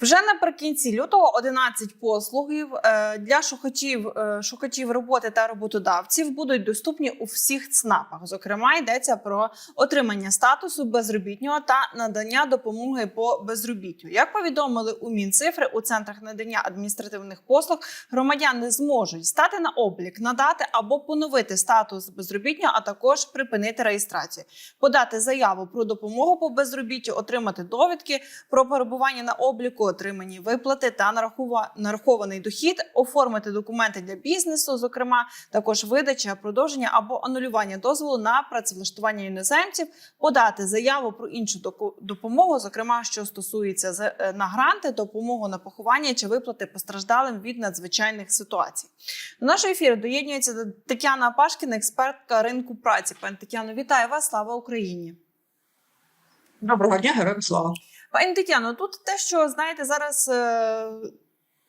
Вже наприкінці лютого 11 послугів е, для шукачів, е, шукачів роботи та роботодавців будуть доступні у всіх ЦНАПах. Зокрема, йдеться про отримання статусу безробітнього та надання допомоги по безробіттю. Як повідомили у Мінцифри у центрах надання адміністративних послуг, громадяни зможуть стати на облік, надати або поновити статус безробітнього, а також припинити реєстрацію, подати заяву про допомогу по безробіттю, отримати довідки про перебування на обліку, отримані виплати та нарахований дохід, оформити документи для бізнесу, зокрема, також видача, продовження або анулювання дозволу на працевлаштування іноземців, подати заяву про іншу допомогу, зокрема, що стосується е, на гранти, допомогу на поховання чи виплати постраждалим від надзвичайних ситуацій. До нашого ефіру доєднується Тетяна Пашкіна, експертка ринку праці. Пані Тетяно, вітаю вас! Слава Україні! Доброго дня, героям слава. Пані Тетяно, тут те, що знаєте, зараз е,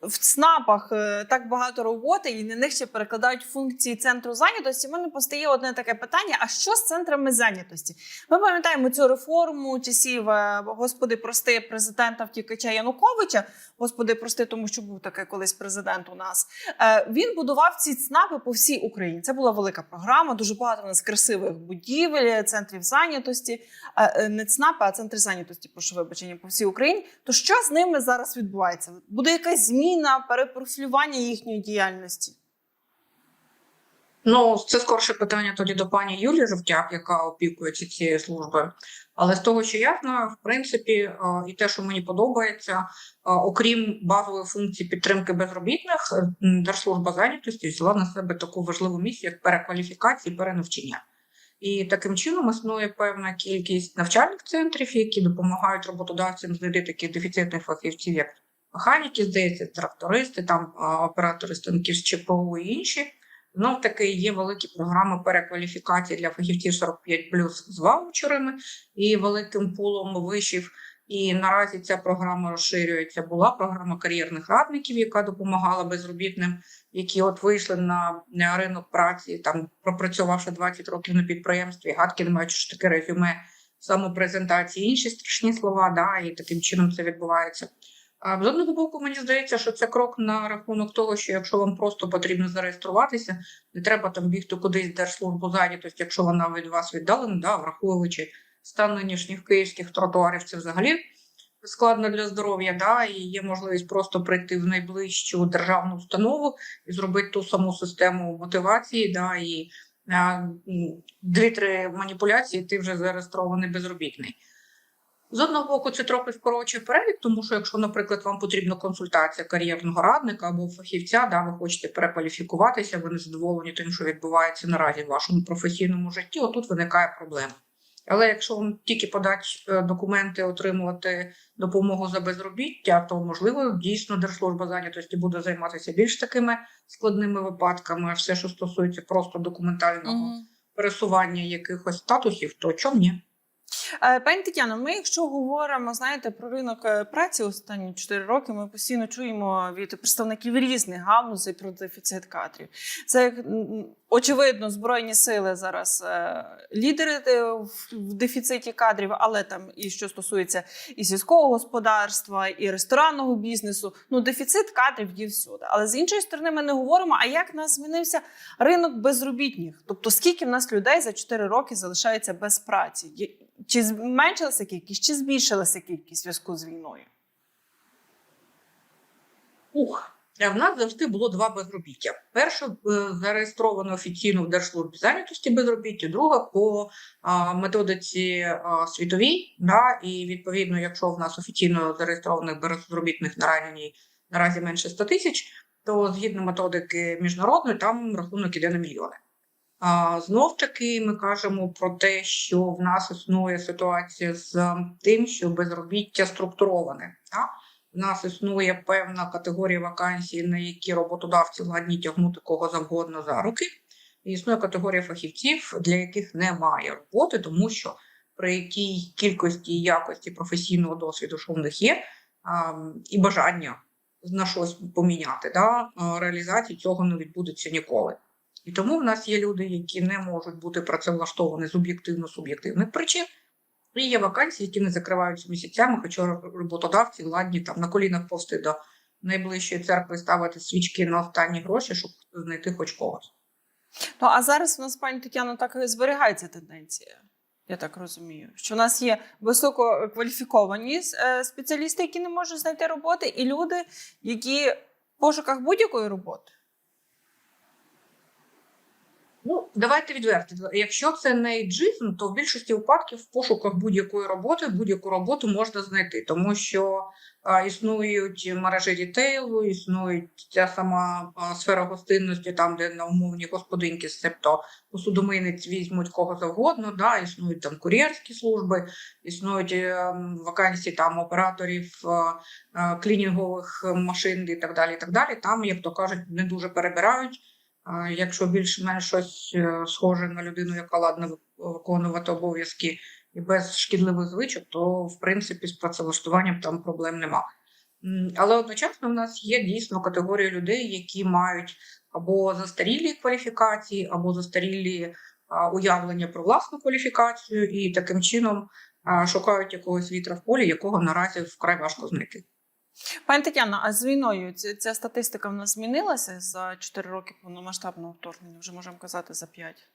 в ЦНАПах е, так багато роботи, і на них ще перекладають функції центру зайнятості. У мене постає одне таке питання: а що з центрами зайнятості? Ми пам'ятаємо цю реформу часів, е, господи, прости, президента втікача Януковича. Господи, прости, тому що був такий колись президент у нас. Е, Він будував ці ЦНАПи по всій Україні. Це була велика програма, дуже багато у нас красивих будівель, центрів зайнятості не ЦНАПи, а центри зайнятості, прошу вибачення по всій Україні. То що з ними зараз відбувається? Буде якась зміна, перепрофілювання їхньої діяльності? Ну, це скорше питання тоді до пані Юлії Жовтяк, яка опікується цією службою. Але з того, що я знаю, в принципі, е, і те, що мені подобається, е, окрім базової функції підтримки безробітних, е, Держслужба зайнятості взяла на себе таку важливу місію, як перекваліфікація і перенавчання. І таким чином існує певна кількість навчальних центрів, які допомагають роботодавцям знайти таких дефіцитних фахівців, як механіки, здається, трактористи, там оператори станків з ЧПУ і інші. Знов таки є великі програми перекваліфікації для фахівців 45 з ваучерами і великим пулом вишів. І наразі ця програма розширюється. Була програма кар'єрних радників, яка допомагала безробітним, які от вийшли на ринок праці, там пропрацювавши 20 років на підприємстві, гадки не мають що таке резюме, самопрезентації, інші страшні слова. Да, і таким чином це відбувається. А з одного боку, мені здається, що це крок на рахунок того, що якщо вам просто потрібно зареєструватися, не треба там бігти кудись в держслужбу зайнятості, якщо вона від вас віддалена, да, враховуючи стан нинішніх київських тротуарів, це взагалі складно для здоров'я. Да, і є можливість просто прийти в найближчу державну установу і зробити ту саму систему мотивації, да, і дві-три маніпуляції, ти вже зареєстрований безробітний. З одного боку, це трохи скорочує перелік, тому що якщо, наприклад, вам потрібна консультація кар'єрного радника або фахівця, да, ви хочете перекваліфікуватися, ви не задоволені тим, що відбувається наразі в вашому професійному житті, отут виникає проблема. Але якщо вам тільки подати е, документи, отримувати допомогу за безробіття, то можливо дійсно Держслужба зайнятості буде займатися більш такими складними випадками. А все, що стосується просто документального пересування якихось статусів, то чому ні? Е, Пані Тетяно, ми, якщо говоримо, знаєте, про ринок е, праці останні 4 роки, ми постійно чуємо від представників різних галузей про дефіцит кадрів. Це очевидно, збройні сили зараз е, лідери в дефіциті кадрів, але там і що стосується і сільського господарства, і ресторанного бізнесу. Ну, дефіцит кадрів є всюди. Але з іншої сторони, ми не говоримо, а як в нас змінився ринок безробітних? Тобто, скільки в нас людей за 4 роки залишається без праці? Чи зменшилася кількість, чи збільшилася кількість зв'язку з війною? Ух, в нас завжди було два безробіття. Перше е, зареєстровано офіційно в Держслужбі зайнятості безробіття, друге по а, методиці а, світовій. Да, і відповідно, якщо в нас офіційно зареєстрованих безробітних наразі, наразі менше 100 тисяч, то згідно методики міжнародної, там рахунок іде на мільйони. Знов таки ми кажемо про те, що в нас існує ситуація з тим, що безробіття структуроване. Да? У нас існує певна категорія вакансій, на які роботодавці ладні тягнути кого завгодно за руки. І існує категорія фахівців, для яких немає роботи, тому що при якій кількості і якості професійного досвіду, що в них є, і бажання на щось поміняти, да, реалізації цього не відбудеться ніколи. І тому в нас є люди, які не можуть бути працевлаштовані з об'єктивно-суб'єктивних причин. І є вакансії, які не закриваються місяцями, хоча роботодавці ладні там на колінах повсти до найближчої церкви ставити свічки на останні гроші, щоб знайти хоч когось. Ну а зараз у нас, пані Тетяно, так і зберігається тенденція. Я так розумію, що у нас є висококваліфіковані е, спеціалісти, які не можуть знайти роботи, і люди, які в пошуках будь-якої роботи. Ну, давайте відверто. Якщо це не іджизм, то в більшості випадків в пошуках будь-якої роботи будь-яку роботу можна знайти, тому що а, існують мережі рітейлу, існують ця сама а, сфера гостинності, там де на умовні господинки, тобто посудомийниць візьмуть кого завгодно. Да, існують там кур'єрські служби, існують е, вакансії там операторів е, е, клінінгових машин і так далі. І так далі. Там, як то кажуть, не дуже перебирають. Якщо більш-менш щось е, схоже на людину, яка ладна виконувати обов'язки і без шкідливих звичок, то в принципі з працевлаштуванням там проблем нема. Але одночасно в нас є дійсно категорія людей, які мають або застарілі кваліфікації, або застарілі уявлення про власну кваліфікацію, і таким чином шукають якогось вітра в полі, якого наразі вкрай важко знайти. Пані Тетяно, а з війною ця, ця статистика в нас змінилася за 4 роки повномасштабного вторгнення, вже можемо казати за 5.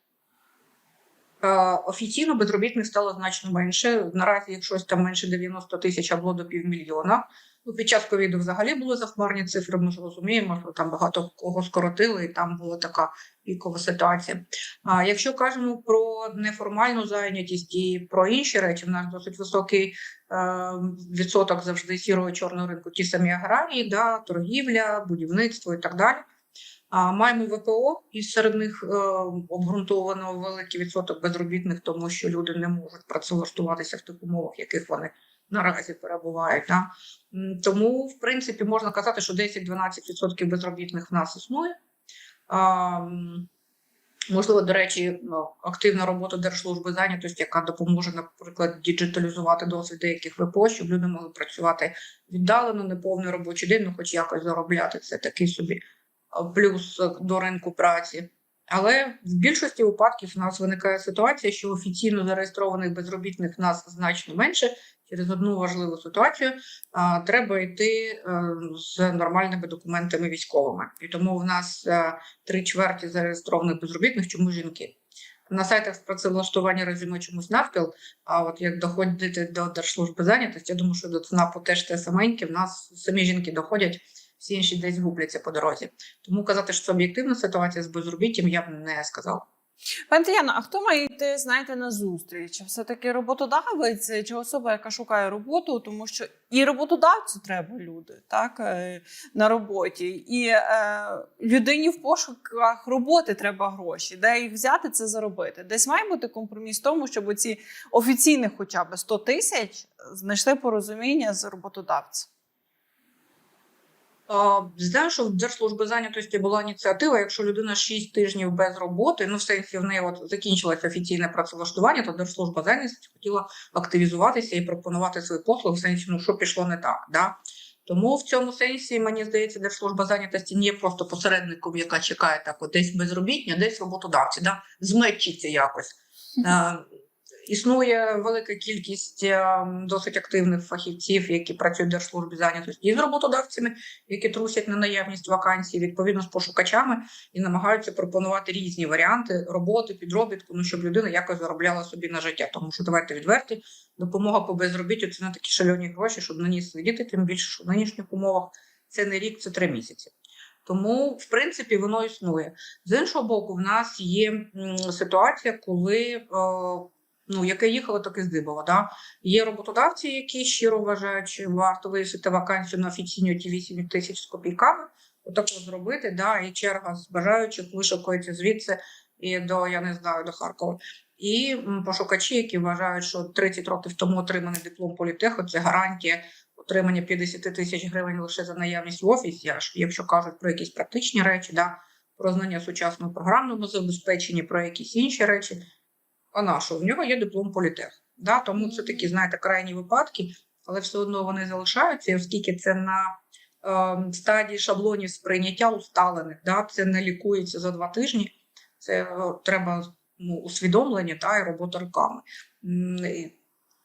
Е, Офіційно безробітних стало значно менше. Наразі, якщо там менше 90 тисяч, а було до півмільйона. Ну, під час ковіду взагалі були захмарні цифри. Ми ж розуміємо, що там багато кого скоротили, і там була така пікова ситуація. А якщо кажемо про неформальну зайнятість і про інші речі, в нас досить високий е, відсоток завжди сірого і чорного ринку, ті самі аграрії, да, торгівля, будівництво і так далі. А маємо ВПО, і серед них е, обґрунтовано великий відсоток безробітних, тому що люди не можуть працевлаштуватися в тих умовах, яких вони наразі перебувають. Да? Тому, в принципі, можна казати, що 10-12% безробітних в нас існує. А, Можливо, до речі, ну, активна робота Держслужби зайнятості, яка допоможе, наприклад, діджиталізувати досвід деяких ВПО, щоб люди могли працювати віддалено, неповний робочий день, ну хоч якось заробляти. Це такий собі плюс е, до ринку праці. Але в більшості випадків у нас виникає ситуація, що офіційно зареєстрованих безробітних в нас значно менше. Через одну важливу ситуацію треба йти е, з нормальними документами військовими. І тому в нас е, три чверті зареєстрованих безробітних, чому жінки. На сайтах з працевлаштування резюме чомусь навпіл, а от як доходити до Держслужби зайнятості, я думаю, що до ЦНАПу теж те саменьке, в нас самі жінки доходять, всі інші десь губляться по дорозі. Тому казати, що це об'єктивна ситуація з безробіттям, я б не сказала. Пані Тетяно, а хто має йти, знаєте, на зустріч? Все-таки роботодавець чи особа, яка шукає роботу, тому що і роботодавцю треба люди так, е, на роботі, і е, людині в пошуках роботи треба гроші. Де їх взяти, це заробити. Десь має бути компроміс в тому, щоб ці офіційних хоча б 100 тисяч знайшли порозуміння з роботодавцем. Знаю, що в Держслужби зайнятості була ініціатива, якщо людина 6 тижнів без роботи, ну в сенсі в неї от закінчилось офіційне працевлаштування, то Держслужба зайнятості хотіла активізуватися і пропонувати свої послуги в сенсі, ну що пішло не так. Да? Тому в цьому сенсі, мені здається, Держслужба зайнятості не є просто посередником, яка чекає так, от десь безробітня, десь роботодавці, да? змечиться якось. Існує велика кількість е, досить активних фахівців, які працюють в Держслужбі зайнятості і з роботодавцями, які трусять на наявність вакансій, відповідно з пошукачами, і намагаються пропонувати різні варіанти роботи, підробітку, ну щоб людина якось заробляла собі на життя. Тому що давайте відверті, допомога по безробіттю це не такі шалені гроші, щоб на ній сидіти, тим більше, що в нинішніх умовах це не рік, це три місяці. Тому, в принципі, воно існує. З іншого боку, в нас є ситуація, коли е, ну, яке їхало, так і здибало. Да? Є роботодавці, які щиро вважають, що варто висити вакансію на офіційні ті 8 тисяч з копійками, отако зробити, да? і черга з бажаючих вишукується звідси і до, я не знаю, до Харкова. І пошукачі, які вважають, що 30 років тому отриманий диплом політеху це гарантія отримання 50 тисяч гривень лише за наявність в офісі, аж якщо кажуть про якісь практичні речі, да? про знання сучасного програмного забезпечення, про якісь інші речі. А на що? В нього є диплом політех. Да? Тому це такі, знаєте, крайні випадки, але все одно вони залишаються, оскільки це на е, стадії шаблонів сприйняття усталених, да? це не лікується за два тижні, це е, треба ну, усвідомлення та, і робота руками.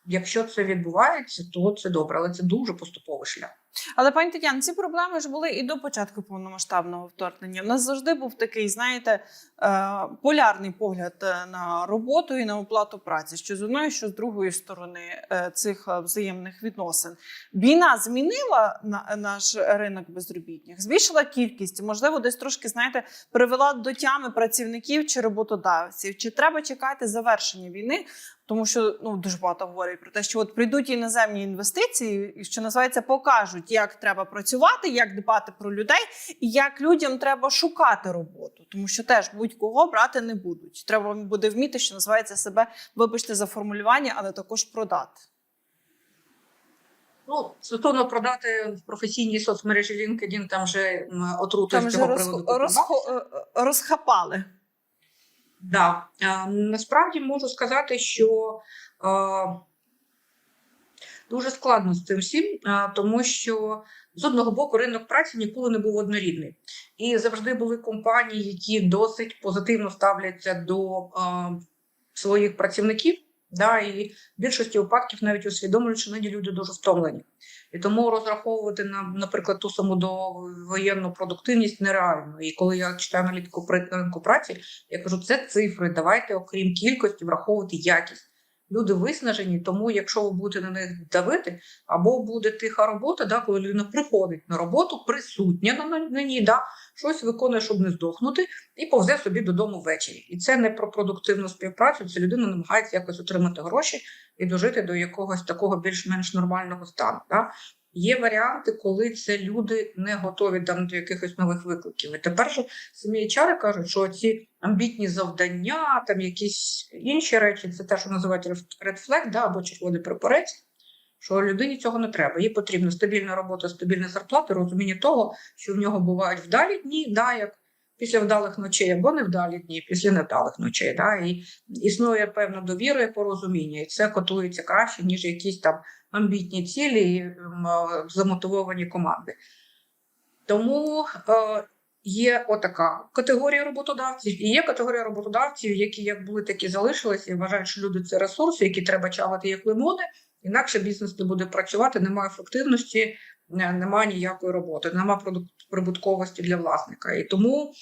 Якщо це відбувається, то це добре, але це дуже поступовий шлях. Але пані Тетяна, ці проблеми ж були і до початку повномасштабного вторгнення. У нас завжди був такий, знаєте, е, полярний погляд е, на роботу і на оплату праці, що з одної, що з другої сторони е, цих взаємних відносин. Війна змінила на- наш ринок безробітних, збільшила кількість, можливо, десь трошки знаєте, привела до тями працівників чи роботодавців. Чи треба чекати завершення війни? Тому що ну дуже багато говорять про те, що от прийдуть іноземні інвестиції, і що називається, покажуть, як треба працювати, як дбати про людей, і як людям треба шукати роботу, тому що теж будь-кого брати не будуть. Треба буде вміти, що називається себе, вибачте за формулювання, але також продати. Ну, стосовно продати в професійній соцмережі LinkedIn, там вже Там з цього роз, приводу. розхо- е, розхапали. Да. Насправді можу сказати, що дуже складно з цим всім, тому що з одного боку ринок праці ніколи не був однорідний. І завжди були компанії, які досить позитивно ставляться до своїх працівників. Да, і в більшості випадків навіть усвідомлюють, що нині люди дуже втомлені. І тому розраховувати на, наприклад, ту саму довоєнну продуктивність нереально. І коли я читаю аналітику ринку праці, я кажу, це цифри. Давайте, окрім кількості, враховувати якість. Люди виснажені, тому якщо ви будете на них давити, або буде тиха робота, да, коли людина приходить на роботу, присутня на, на, ній, да, щось виконує, щоб не здохнути, і повзе собі додому ввечері. І це не про продуктивну співпрацю. Це людина намагається якось отримати гроші і дожити до якогось такого більш-менш нормального стану. Да. Є варіанти, коли це люди не готові там до якихось нових викликів. І тепер же самі HR кажуть, що ці амбітні завдання, там якісь інші речі, це те, що називають flag, да, або червоний прапорець. Що людині цього не треба. Їй потрібна стабільна робота, стабільна зарплата, розуміння того, що в нього бувають вдалі дні, да, як після вдалих ночей, або невдалі дні, після невдалих ночей. Да, і існує певна довіра і порозуміння, і це котується краще, ніж якісь там амбітні цілі і замотивовані команди. Тому е, є отака категорія роботодавців, і є категорія роботодавців, які як були, так і залишилися, і вважають, що люди це ресурси, які треба чавати як лимони, інакше бізнес не буде працювати, немає ефективності, немає ніякої роботи, немає прибутковості для власника. І тому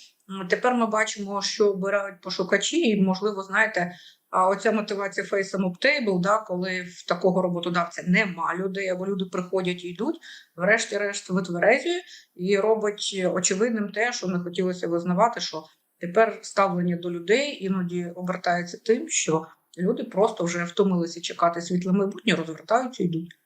тепер ми бачимо, що обирають пошукачі, і можливо, знаєте. А оця мотивація face up table, да, коли в такого роботодавця нема людей, або люди приходять і йдуть, врешті-решт витверезює і робить очевидним те, що не хотілося визнавати, що тепер ставлення до людей іноді обертається тим, що люди просто вже втомилися чекати світле майбутнє, розвертаються і йдуть.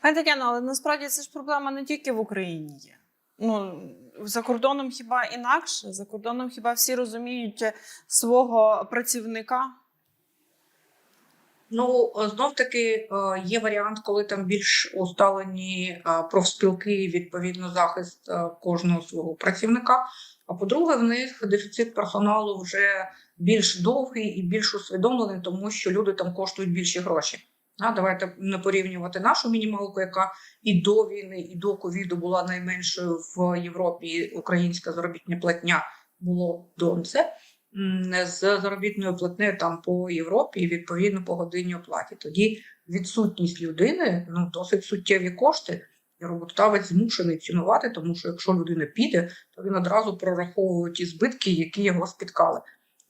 Пані Тетяно, але насправді це ж проблема не тільки в Україні є. Ну, за кордоном хіба інакше? За кордоном хіба всі розуміють е, свого працівника? Ну, знов таки е, є варіант, коли там більш усталені е, профспілки, відповідно, захист кожного свого працівника. А по-друге, в них дефіцит персоналу вже більш довгий і більш усвідомлений, тому що люди там коштують більші гроші. А, давайте не порівнювати нашу мінімалку, яка і до війни, і до ковіду була найменшою в Європі. Українська заробітня платня було до це з заробітною платнею там по Європі і відповідно по годинній оплаті. Тоді відсутність людини ну досить суттєві кошти. І роботодавець змушений цінувати, тому що якщо людина піде, то він одразу прораховує ті збитки, які його спіткали.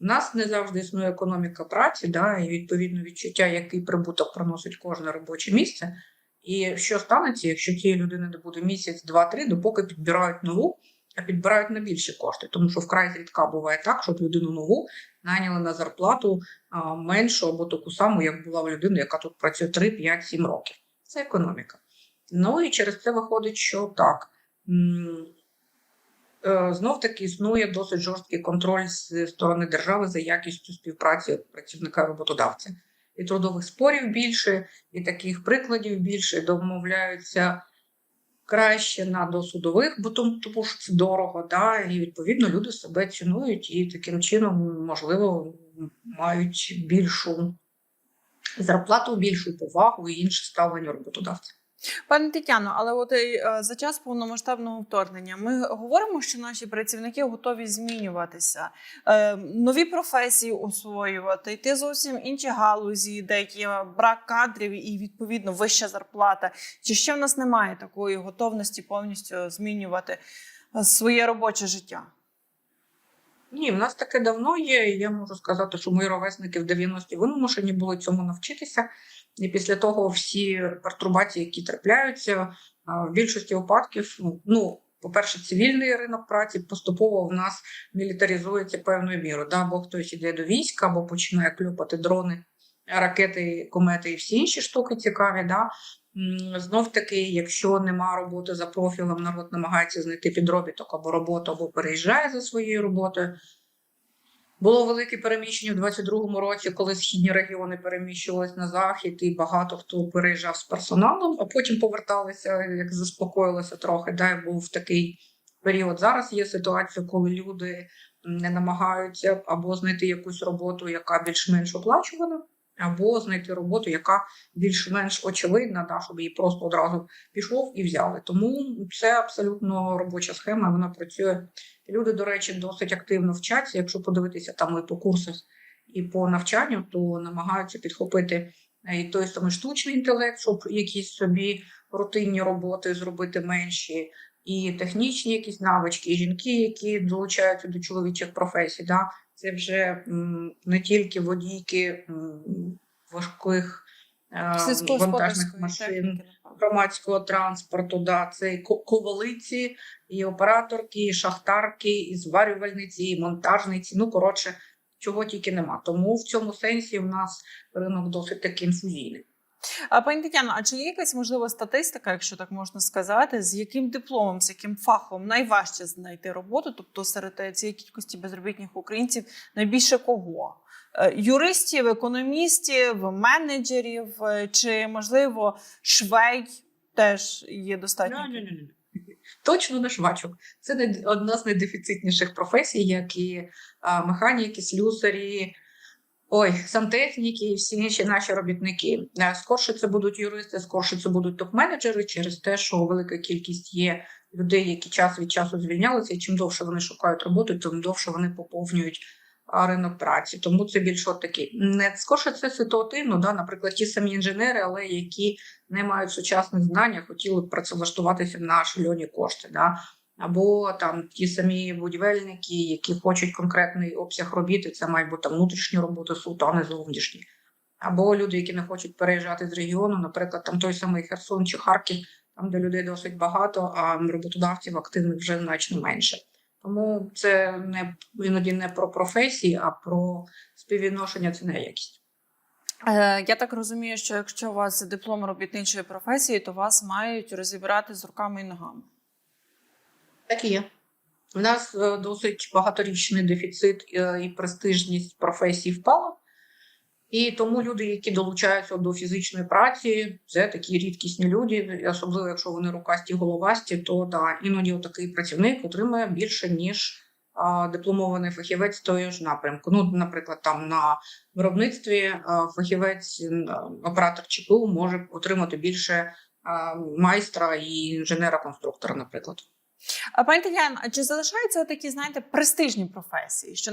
У нас не завжди існує економіка праці, да, і відповідно відчуття, який прибуток приносить кожне робоче місце. І що станеться, якщо цієї людини не буде місяць, два-три, допоки підбирають нову, а підбирають на більші кошти, тому що вкрай зрідка буває так, щоб людину нову найняли на зарплату а, меншу або таку саму, як була в людини, яка тут працює 3, 5, 7 років. Це економіка. Ну і через це виходить, що так. Е, Знов таки існує досить жорсткий контроль з сторони держави за якістю співпраці працівника роботодавця. І трудових спорів більше, і таких прикладів більше домовляються краще на досудових, бо тому, тому що це дорого, да, і відповідно люди себе цінують і таким чином, можливо, мають більшу зарплату, більшу повагу і інше ставлення роботодавця. Пане Тетяно, але от е, за час повномасштабного вторгнення ми говоримо, що наші працівники готові змінюватися, е, нові професії освоювати, йти зовсім інші галузі, де є брак кадрів і відповідно вища зарплата. Чи ще в нас немає такої готовності повністю змінювати е, своє робоче життя? Ні, в нас таке давно є. Я можу сказати, що мої ровесники в 90-ті вимушені були цьому навчитися. І після того всі пертурбації, які трапляються, в більшості випадків, ну, ну, по-перше, цивільний ринок праці поступово в нас мілітаризується певною мірою. Да? Або хтось іде до війська, або починає клюпати дрони, ракети, комети і всі інші штуки цікаві. Да? Знов таки, якщо нема роботи за профілем, народ намагається знайти підробіток або роботу, або переїжджає за своєю роботою. Було велике переміщення в 22-му році, коли східні регіони переміщувалися на захід, і багато хто переїжджав з персоналом, а потім поверталися, як заспокоїлося трохи. Да, був такий період. Зараз є ситуація, коли люди не намагаються або знайти якусь роботу, яка більш-менш оплачувана, або знайти роботу, яка більш-менш очевидна, да, щоб її просто одразу пішов і взяли. Тому це абсолютно робоча схема. Вона працює. Люди, до речі, досить активно вчаться. Якщо подивитися там і по курсах, і по навчанню, то намагаються підхопити е, і той самий штучний інтелект, щоб якісь собі рутинні роботи зробити менші, і технічні якісь навички, і жінки, які долучаються до чоловічих професій. Да? Це вже не тільки водійки важких вантажних машин громадського транспорту, да, це і ковалиці, і операторки, і шахтарки, і зварювальниці, і монтажниці. Ну, коротше, чого тільки нема. Тому в цьому сенсі в нас ринок досить таки інфузійний. А пані Тетяно, а чи є якась можлива статистика, якщо так можна сказати, з яким дипломом, з яким фахом найважче знайти роботу? Тобто серед е, цієї кількості безробітних українців найбільше кого? Е, Юристів, економістів, менеджерів, е, чи можливо швей теж є достатньо? Ні-ні-ні. Точно не швачок. Це не одна з найдефіцитніших професій, як і механіки, слюсарі, ой, сантехніки і всі інші наші робітники. Е, Скорше це будуть юристи, скорше це будуть топ-менеджери через те, що велика кількість є людей, які час від часу звільнялися, і чим довше вони шукають роботу, тим довше вони поповнюють ринок праці. Тому це більш такий. Не скорше це ситуативно, да, наприклад, ті самі інженери, але які не мають сучасних знань, хотіли б працевлаштуватися на шальоні кошти. Да? Або там ті самі будівельники, які хочуть конкретний обсяг робіт, це мають бути внутрішні роботи суто, а не зовнішні. Або люди, які не хочуть переїжджати з регіону, наприклад, там той самий Херсон чи Харків, там де людей досить багато, а роботодавців активних вже значно менше. Тому це не іноді не про професії, а про співвідношення це не якість. Е, Я так розумію, що якщо у вас диплом робітничої професії, то вас мають розібрати з руками і ногами. Так і є. В нас е, досить багаторічний дефіцит е, і престижність професій впала. І тому люди, які долучаються до фізичної праці, це такі рідкісні люди, особливо якщо вони рукасті, головасті, то да, іноді такий працівник отримує більше, ніж а, дипломований фахівець того ж напрямку. Ну, наприклад, там на виробництві а, фахівець, оператор ЧПУ може отримати більше а, майстра і інженера-конструктора, наприклад. А пані Тетяно, а чи залишаються такі, знаєте, престижні професії, що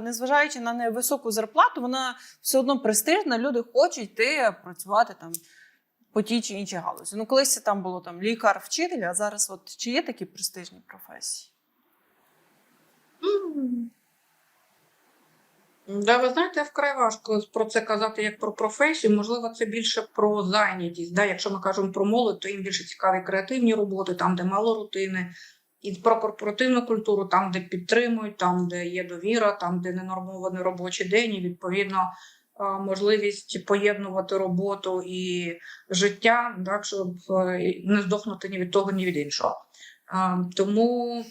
незважаючи на невисоку зарплату, вона все одно престижна, люди хочуть йти працювати там по тій чи іншій галузі. Ну, колись це там було там лікар, вчитель, а зараз от чи є такі престижні професії? Да, ви знаєте, вкрай важко про це казати як про професію. Можливо, це більше про зайнятість. Да? Якщо ми кажемо про молодь, то їм більше цікаві креативні роботи, там, де мало рутини, і про корпоративну культуру, там, де підтримують, там, де є довіра, там, де ненормований робочий день, і відповідно е, можливість поєднувати роботу і життя, так, щоб е, не здохнути ні від того, ні від іншого. Е, Тому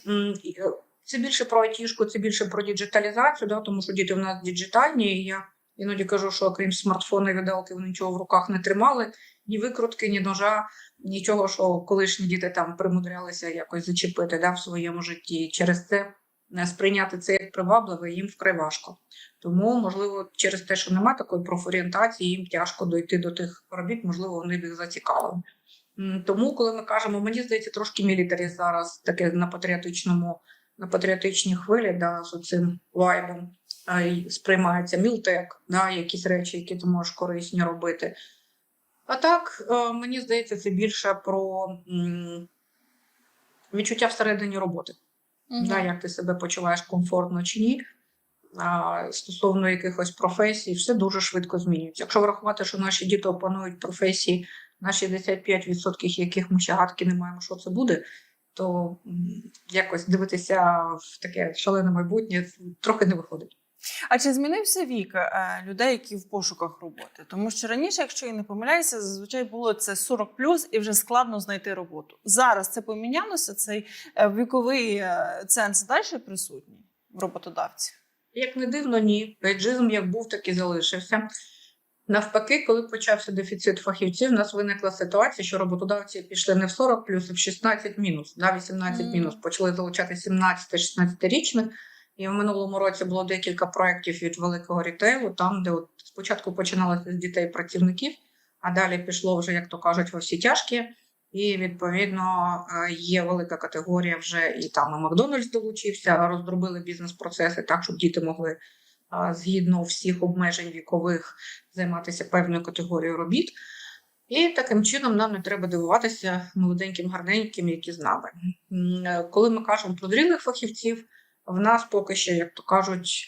це більше про айтішку, це більше про діджиталізацію, да, тому що діти в нас діджитальні. І я іноді кажу, що окрім смартфона і видалки вони нічого в руках не тримали, ні викрутки, ні ножа, нічого, що колишні діти там примудрялися якось зачепити да, в своєму житті. Через це е, сприйняти це як привабливе їм вкрай важко. Тому, можливо, через те, що немає такої профорієнтації, їм тяжко дойти до тих робіт, можливо, вони б їх зацікавили. Тому, коли ми кажемо, мені здається, трошки мілітарі зараз таке на патріотичному, на патріотичній хвилі, да, з цим вайбом сприймається мілтек, да, якісь речі, які ти можеш корисні робити. А так, е, мені здається, це більше про відчуття всередині роботи. Да, як ти себе почуваєш комфортно чи ні. А, стосовно якихось професій, все дуже швидко змінюється. Якщо врахувати, що наші діти опанують професії на 65%, яких ми ще гадки не маємо, що це буде, то якось дивитися в таке шалене майбутнє трохи не виходить. А чи змінився вік е, людей, які в пошуках роботи? Тому що раніше, якщо я не помиляюся, зазвичай було це 40 і вже складно знайти роботу. Зараз це помінялося. Цей е, віковий е, ценз далі присутній в роботодавців. Як не дивно, ні. Ейджизм як був, так і залишився. Навпаки, коли почався дефіцит фахівців, у нас виникла ситуація, що роботодавці пішли не в 40 плюс, а в 16 мінус, да, 18 мінус. Почали залучати 17-16-річних. І в минулому році було декілька проєктів від великого рітейлу, там, де от спочатку починалося з дітей працівників, а далі пішло вже, як то кажуть, во всі тяжкі. І відповідно е, є велика категорія вже і там і Макдональдс долучився, роздробили бізнес-процеси так, щоб діти могли згідно всіх обмежень вікових займатися певною категорією робіт. І таким чином нам не треба дивуватися молоденьким, гарненьким, які з нами. Е, Коли ми кажемо про дрібних фахівців, в нас поки що, як то кажуть,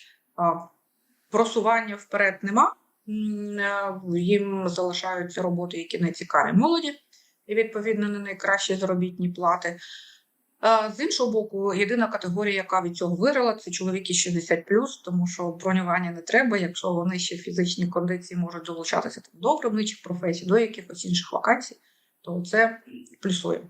просування вперед нема. Е, Їм залишаються роботи, які не цікаві молоді, і відповідно не найкращі заробітні плати. З іншого боку, єдина категорія, яка від цього виграла, це чоловіки 60 тому що бронювання не треба, якщо вони ще в фізичній кондиції можуть долучатися до виробничих професій, до якихось інших вакансій, то це плюсує.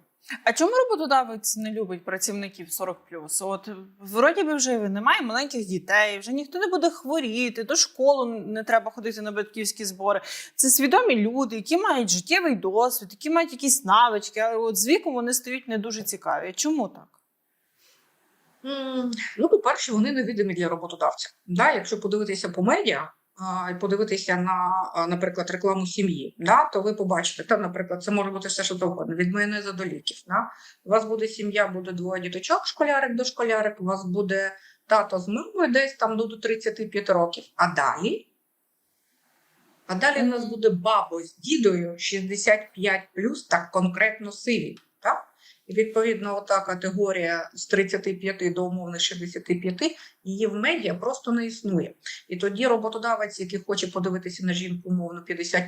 А чому роботодавець не любить працівників 40 От вроді би вже немає маленьких дітей, вже ніхто не буде хворіти, до школи не треба ходити на батьківські збори. Це свідомі люди, які мають життєвий досвід, які мають якісь навички, але от з віком вони стають не дуже цікаві. Чому так? Ну, по-перше, вони невідомі для роботодавця. Да, якщо подивитися по медіа і подивитися на, наприклад, рекламу сім'ї, да, то ви побачите, там, наприклад, це може бути все, що завгодно, від майонезу до ліків. Да. У вас буде сім'я, буде двоє діточок, школярик до школярик, у вас буде тато з мамою десь там до 35 років. А далі. А далі у нас буде баба з дідою 65 так конкретно сиві. Відповідно, ота категорія з 35 до умовних 65, її в медіа просто не існує. І тоді роботодавець, який хоче подивитися на жінку умовно 50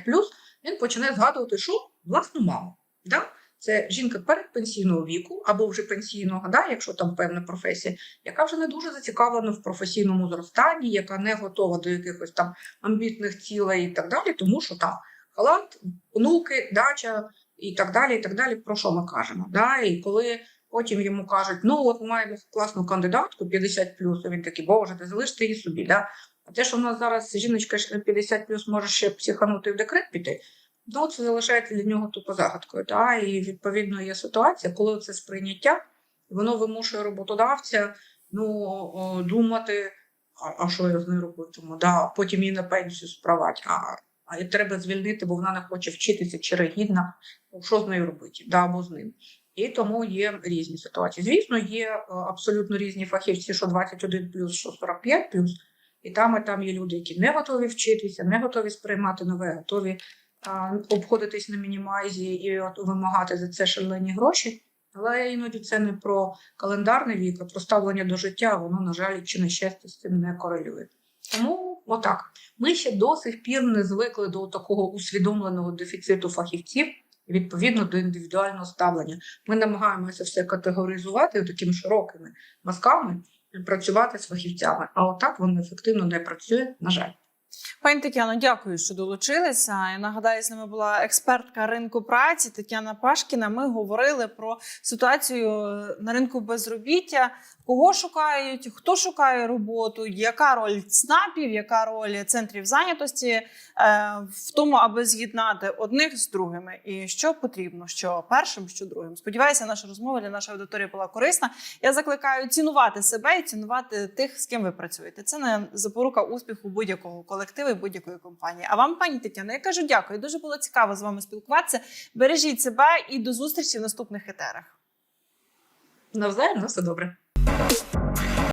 він почне згадувати, що власну маму. Да? Це жінка передпенсійного віку або вже пенсійного, да, якщо там певна професія, яка вже не дуже зацікавлена в професійному зростанні, яка не готова до якихось там амбітних цілей і так далі, тому що там халат, онуки, дача і так далі. І так далі. Про що ми кажемо? Да? І коли потім йому кажуть, ну от ми маємо класну кандидатку 50 він такий, боже, ти залиште її собі. Да? А те, що в нас зараз жіночка ще 50 може ще психанути в декрет піти. Ну, це залишається для нього тупо загадкою. Та? І відповідно є ситуація, коли це сприйняття, воно вимушує роботодавця ну, думати, а, а що я з нею робитиму? Да? Потім її на пенсію справати. А, а треба звільнити, бо вона не хоче вчитися чи регідна. Ну, Що з нею робити? Да, або з ним. І тому є різні ситуації. Звісно, є е, абсолютно різні фахівці, що 21 що 45 і там, і там є люди, які не готові вчитися, не готові сприймати нове, готові а, обходитись на мінімайзі і от вимагати за це шалені гроші. Але іноді це не про календарний вік, а про ставлення до життя, воно, на жаль, чи на щастя з цим не корелює. Тому отак. Ми ще до сих пір не звикли до такого усвідомленого дефіциту фахівців, відповідно до індивідуального ставлення. Ми намагаємося все категоризувати такими широкими мазками, працювати з фахівцями. А отак воно ефективно не працює, на жаль. Пані Тетяно, дякую, що долучилися. Я нагадаю, з нами була експертка ринку праці Тетяна Пашкіна. Ми говорили про ситуацію на ринку безробіття, кого шукають, хто шукає роботу, яка роль ЦНАПів, яка роль центрів зайнятості е, в тому, аби з'єднати одних з другими, і що потрібно, що першим, що другим. Сподіваюся, наша розмова для нашої аудиторії була корисна. Я закликаю цінувати себе і цінувати тих, з ким ви працюєте. Це не запорука успіху будь-якого колективу. колективи будь-якої компанії. А вам, пані Тетяно, я кажу дякую. Дуже було цікаво з вами спілкуватися. Бережіть себе і до зустрічі в наступних етерах. Навзаєм на все добре. Bye.